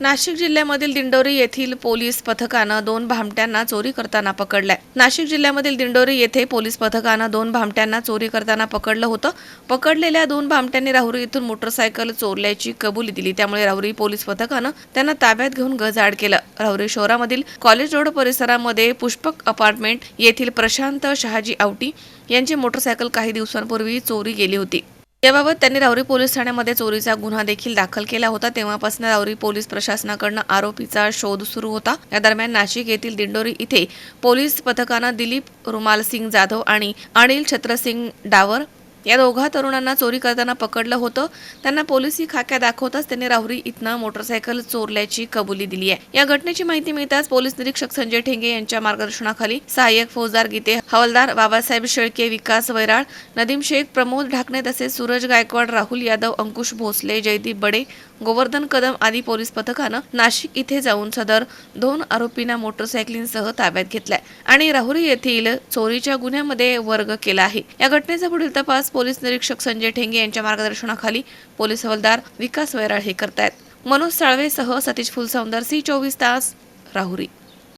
नाशिक जिल्ह्यामधील दिंडोरी येथील पोलीस पथकानं दोन भामट्यांना चोरी करताना पकडलाय. नाशिक जिल्ह्यामधील दिंडोरी येथे पोलीस पथकानं दोन भामट्यांना चोरी करताना पकडलं होतं. पकडलेल्या दोन भामट्यांनी राहुरी येथून मोटरसायकल चोरल्याची कबुली दिली. त्यामुळे राहुरी पोलीस पथकानं त्यांना ताब्यात घेऊन गजाड केलं. राहुरी शहरामधील कॉलेज रोड परिसरामध्ये पुष्पक अपार्टमेंट येथील प्रशांत शहाजी आवटी यांची मोटरसायकल काही दिवसांपूर्वी चोरी गेली होती. याबाबत त्यांनी रावरी पोलीस ठाण्यामध्ये चोरीचा गुन्हा देखील दाखल केला होता. तेव्हापासून रावरी पोलीस प्रशासनाकडनं आरोपीचा शोध सुरू होता. या दरम्यान नाशिक येथील दिंडोरी इथे पोलीस पथकानं दिलीप रुमाल सिंग जाधव आणि अनिल छत्रसिंग डावर या दोघा तरुणांना चोरी करताना पकडलं होतं. त्यांना पोलिसी खाक्या दाखवताच त्यांनी राहुरी इथनं मोटरसायकल चोरल्याची कबुली दिली आहे. या घटनेची माहिती मिळताच पोलीस निरीक्षक संजय ठेंगे यांच्या मार्गदर्शनाखाली सहाय्यक फौजदार गीते हवालदार बाबासाहेब शेळके विकास वैराळ नदीम शेख प्रमोद ढाकणे तसेच सूरज गायकवाड राहुल यादव अंकुश भोसले जयदीप बडे गोवर्धन कदम आदी पोलीस पथकानं नाशिक इथे जाऊन सदर दोन आरोपींना मोटरसायकलींसह ताब्यात घेतल्या. आणि राहुरी येथील चोरीच्या गुन्ह्यामध्ये वर्ग केला आहे. या घटनेचा पुढील तपास पोलीस निरीक्षक संजय ठेंगे यांच्या मार्गदर्शनाखाली पोलीस हवालदार विकास वैराळ हे करतायत. मनोज साळवेसह सतीश फुलसौंदर सी चोवीस तास राहुरी.